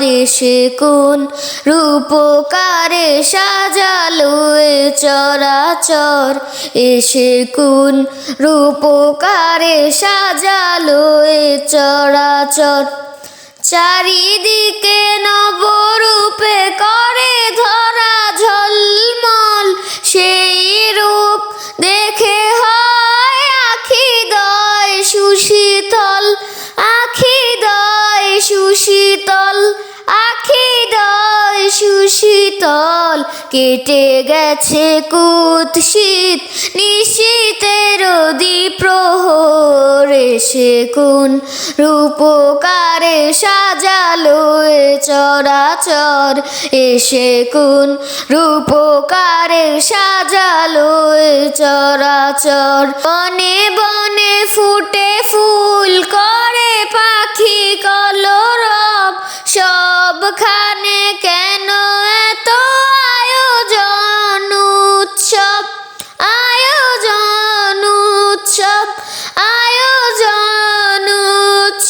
সুন্দর এসে কোন রূপকারে সাজালো এ চরাচর। এসে কোন রূপকারে সাজালো এ চরাচর। চারিদিকে নবরূপে করে ধরা ঝলমল, সেই রূপ দেখে হয় আখি দয় সুশীতল। আখি দয় সুশীতল সুশীতল কেটে গেছে কুৎসিত নিশীতের প্রহর এসে কোন রূপকারে সাজালো এ চরাচর এসে কোন রূপকারে সাজালো এ চরাচর। বনে বনে ফুটে ফুল করে পাখি কলরব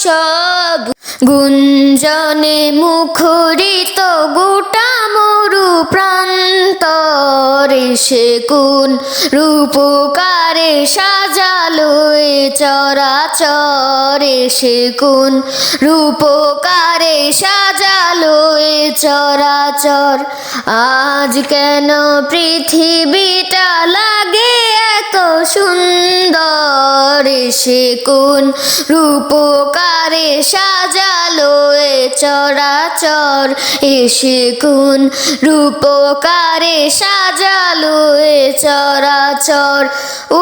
উৎসব গুঞ্জনে মুখরিত গোটা মরু প্রান্তরে সে কোন রূপকারে সাজালো এ চরাচরে সে কোন রূপকারে সাজালো এ চরাচর। আজ কেন পৃথিবীটা লাগে সুন্দর সে কোন রূপকারে সাজালো এ চরাচর। এসে কোন রূপকারে সাজালো এ চরাচর।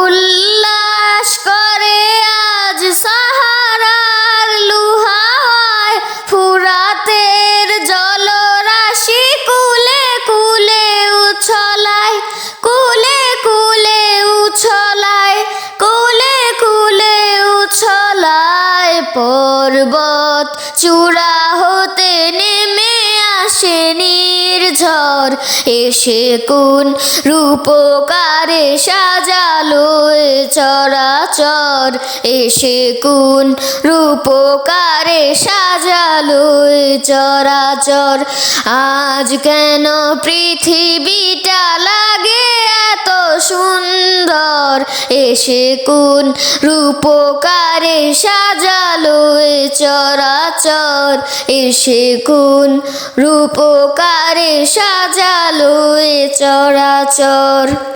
উল্লাস করে পর্বত চূড়া হতে নেমে আসে নির্ঝর। এসে কোন রূপকারে সাজালো চরাচর। এসে কোন রূপকারে সাজালো চরাচর। আজ কেন পৃথিবীটা লাগে সুন্দর এসে কোন রূপকারে সাজালো এ চরাচর। এসে কোন রূপকারে সাজালো এ চরাচর।